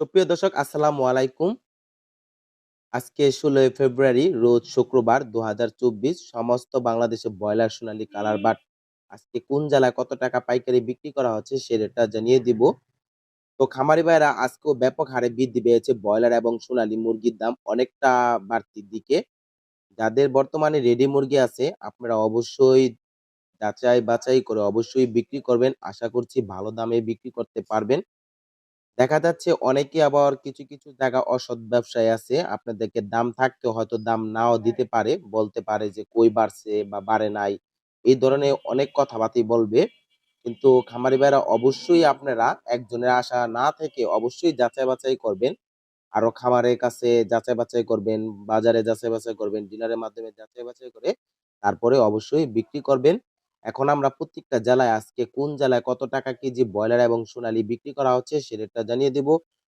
সুপ্রিয় দর্শক, আসসালামু আলাইকুম। আজকে ১৬ই ফেব্রুয়ারি, রোজ শুক্রবার ২০২৪ সমস্ত বাংলাদেশে ব্রয়লার সোনালী কালার বাট আজকে কোন জেলায় কত টাকা পাইকারি বিক্রি করা হচ্ছে সে রেটটা জানিয়ে দিব। তো খামারি ভাইরা, আজকেও ব্যাপক হারে বৃদ্ধি পেয়েছে ব্রয়লার এবং সোনালী মুরগির দাম অনেকটা বাড়তির দিকে। যাদের বর্তমানে রেডি মুরগি আছে, আপনারা অবশ্যই যাচাই বাছাই করে অবশ্যই বিক্রি করবেন। আশা করছি ভালো দামে বিক্রি করতে পারবেন। দেখা যাচ্ছে অনেকে আবার কিছু, কিছু জায়গা অসৎ ব্যবসায়ী আছে। আপনাদেরকে দাম থাকতে হয়তো দাম নাও দিতে পারে। বলতে পারে যে কই বাড়ছে বা বাড়ে নাই। এই ধরনের অনেক কথাবার্তি বলবে। কিন্তু খামারি ভাইরা অবশ্যই আপনারা একজনের আশা না থেকে অবশ্যই যাচাই বাছাই করবেন। আরও খামারের কাছে যাচাই বাছাই করবেন, বাজারে যাচাই বাছাই করবেন, ডিলারের মাধ্যমে যাচাই বাছাই করে তারপরে অবশ্যই বিক্রি করবেন। এখন আমরা প্রত্যেকটা জেলায় আজকে কোন জেলায় কত টাকা কেজি ব্রয়লার এবং সোনালি বিক্রি করা হচ্ছে সে রেটটা জানিয়ে দিব।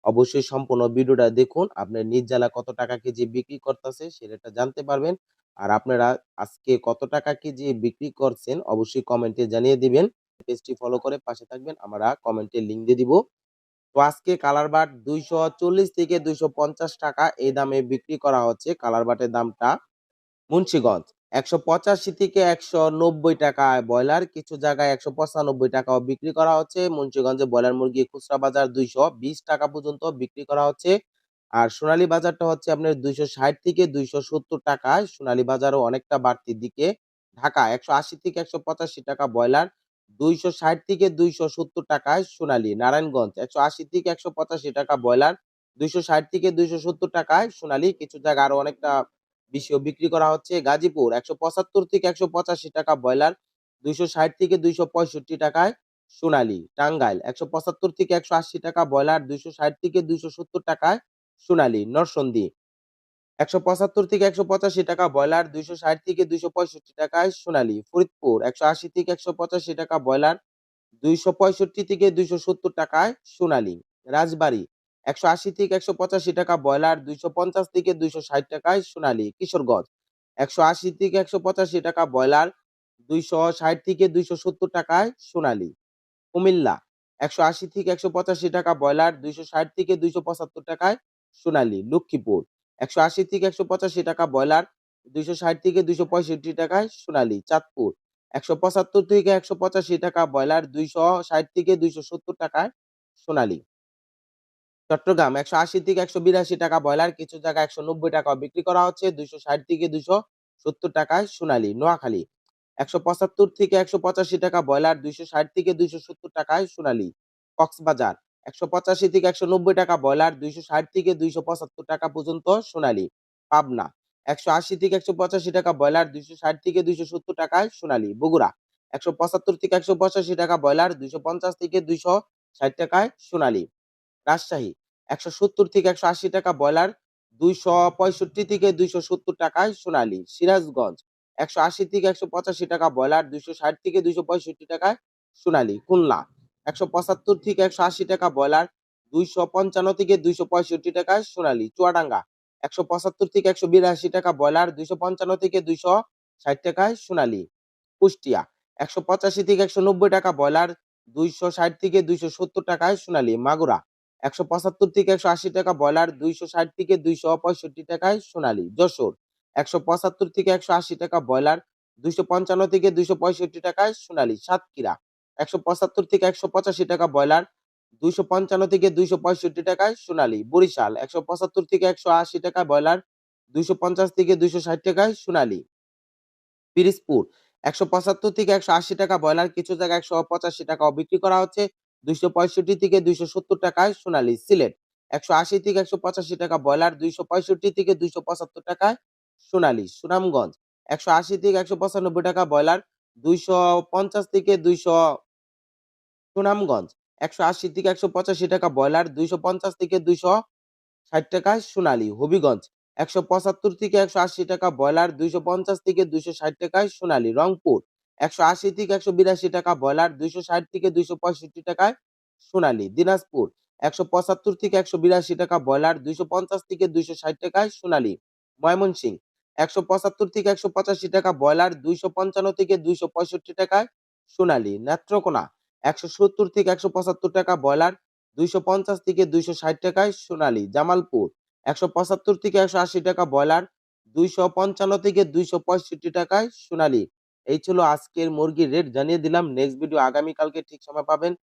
অবশ্যই সম্পূর্ণ ভিডিওটা দেখুন। আপনার নিজ জেলায় কত টাকা কেজি বিক্রি করতেছে সেটা জানতে পারবেন। আর আপনারা আজকে কত টাকা কেজি বিক্রি করছেন অবশ্যই কমেন্টে জানিয়ে দিবেন। পেজটি ফলো করে পাশে থাকবেন। আমরা কমেন্টে লিঙ্ক দিয়ে দিব। তো আজকে কালার বাট ২৪০ থেকে ২৫০ টাকা এই দামে বিক্রি করা হচ্ছে। কালার বাটের দামটা মুন্সিগঞ্জ ১৮৫ থেকে ১৯০ টাকায় ব্রয়লার, কিছু জায়গায় ১৯৫ টাকাও বিক্রি করা হচ্ছে। মুন্সিগঞ্জে ব্রয়লার মুরগি খুচরা বাজার ২২০ টাকা পর্যন্ত বিক্রি করা হচ্ছে। আর সোনালী বাজারটা হচ্ছে আপনার ২৬০ থেকে ২৭০ টাকায়। সোনালী বাজারও অনেকটা বাড়তির দিকে। ঢাকা ১৮০ থেকে ১৮৫ টাকা ব্রয়লার, ২৬০ থেকে ২৭০ টাকায় সোনালী। নারায়ণগঞ্জ ১৮০ থেকে ১৮৫ টাকা ব্রয়লার, ২৬০ থেকে ২৭০ টাকায় সোনালী। কিছু জায়গায় আরও অনেকটা বেশিও বিক্রি করা হচ্ছে। গাজীপুর ১৭৫ থেকে ১৮৫ টাকা ব্রয়লার, ২৬০ থেকে ২৬৫ টাকায় সোনালী। টাঙ্গাইল ১৭৫ থেকে ১৮০ টাকা ব্রয়লার, ২৬০ থেকে ২৭০ টাকায় সোনালী। নরসিংদী ১৭৫ থেকে ১৮৫ টাকা ব্রয়লার, ২৬০ থেকে ২৬৫ টাকায় সোনালী। ফরিদপুর ১৮০ থেকে ১৮৫ টাকা ব্রয়লার, ২৬৫ থেকে ২৭০ টাকায় সোনালী। রাজবাড়ী ১৮০ থেকে ১৮৫ টাকা ব্রয়লার, ২৫০ থেকে ২৬০ টাকায় সোনালী। কিশোরগঞ্জ ১৮০ থেকে ১৮৫ টাকা ব্রয়লার, ২৬০ থেকে ২৭০ টাকায় সোনালী। কুমিল্লা ১৮০ থেকে ১৮৫ টাকা ব্রয়লার, ২৬০ থেকে ২৭৫ টাকায় সোনালী। লক্ষ্মীপুর ১৮০ থেকে ১৮৫ টাকা ব্রয়লার, ২৬০ থেকে ২৬৫ টাকায় সোনালী। চাঁদপুর ১৭৫ থেকে ১৮৫ টাকা ব্রয়লার, ২৬০ থেকে ২৭০ টাকায় সোনালী। চট্টগ্রাম ১৮০ থেকে ১৮২ টাকা ব্রয়লার, কিছু জায়গায় ১৯০ টাকাও বিক্রি করা হচ্ছে। ২৬০ থেকে ২৭০ টাকায় সোনালী। নোয়াখালী ১৭৫ থেকে ১৮৫ টাকা ব্রয়লার, ২৬০ থেকে ২৭০ টাকায় সোনালী। কক্সবাজার ১৮৫ থেকে ১৯০ টাকা ব্রয়লার, ২৬০ থেকে ২৭৫ টাকা পর্যন্ত সোনালী। পাবনা ১৮০ থেকে ১৮৫ টাকা ব্রয়লার, ২৬০ থেকে ২৭০ টাকায় সোনালী। বগুড়া ১৭৫ থেকে ১৮৫ টাকা ব্রয়লার, ২৫০ থেকে ২৬০ টাকায় সোনালী। রাজশাহী ১৭০ থেকে ১৮০ টাকা ব্রয়লার, ২৬৫ থেকে ২৭০ টাকায় সোনালী। সিরাজগঞ্জ ১৮০ থেকে ১৮৫ টাকা ব্রয়লার, ২৬০ থেকে ২৬৫ টাকায় সোনালী। খুলনা ১৭৫ থেকে ১৮০ টাকা ব্রয়লার, ২৫৫ থেকে ২৬৫ টাকায় সোনালী। চুয়াডাঙ্গা ১৭৫ থেকে ১৮২ টাকা ব্রয়লার, ২৫৫ থেকে ২৬০ টাকায় সোনালী। কুষ্টিয়া ১৮৫ থেকে ১৯০ টাকা ব্রয়লার, ২৬০ থেকে ২৭০ টাকায় সোনালী। মাগুরা ১৭৫ থেকে ১৮০ টাকা ব্রয়লার, ২৬০ থেকে ২৬৫ টাকায় সোনালী। যশোর ১৭৫ থেকে ১৮০ টাকা ব্রয়লার, ২৫৫ থেকে ২৬৫ টাকায় সোনালী। সাতক্ষীরা ১৭৫ থেকে ১৮৫ টাকা ব্রয়লার, ২৫৫ থেকে ২৬৫ টাকায় সোনালী। বরিশাল ১৭৫ থেকে ১৮০ টাকা ব্রয়লার, ২৫০ থেকে ২৬০ টাকায় সোনালী। পিরিজপুর ১৭৫ থেকে ১৮০ টাকা ব্রয়লার, কিছু জায়গায় ১৮৫ টাকাও বিক্রি করা হচ্ছে। ২৬৫ থেকে ২৭০ টাকায় সোনালী। সিলেট ১৮০ থেকে ১৮৫ টাকা ব্রয়লার, ২৬৫ থেকে ২৭৫ টাকায় সোনালী। সুনামগঞ্জ ১৮০ থেকে ১৯৫ টাকা ব্রয়লার, ২৫০ থেকে ২০০ সুনামগঞ্জ ১৮০ থেকে ১৮৫ টাকা ব্রয়লার, ২৫০ থেকে ২৬০ টাকায় সোনালী। হবিগঞ্জ ১৭৫ থেকে ১৮০ টাকা ব্রয়লার, ২৫০ থেকে ২৬০ টাকায় সোনালী। রংপুর ১৮০ থেকে ১৮২ টাকা ব্রয়লার, ২৬০ থেকে ২৬৫ টাকায় সোনালী। দিনাজপুর ১৭৫ থেকে ১৮২ টাকা ব্রয়লার, ২৫০ থেকে ২৬০ টাকায় সোনালী। ময়মনসিংহ ১৭৫ থেকে ১৮৫ টাকা ব্রয়লার, ২৫৫ থেকে ২৬৫ টাকায় সোনালি নেত্রকোনা ১৭০ থেকে ১৭৫ টাকা ব্রয়লার, দুইশো পঞ্চাশ থেকে দুইশো ষাট টাকায় সোনালি জামালপুর একশো পঁচাত্তর থেকে একশো আশি টাকা ব্রয়লার দুইশো পঞ্চান্ন থেকে দুইশো পঁয়ষট্টি টাকায় সোনালী এই ছিল আজকের মুরগির রেট জানিয়ে দিলাম। নেক্সট ভিডিও আগামীকালকে ঠিক সময় পাবেন।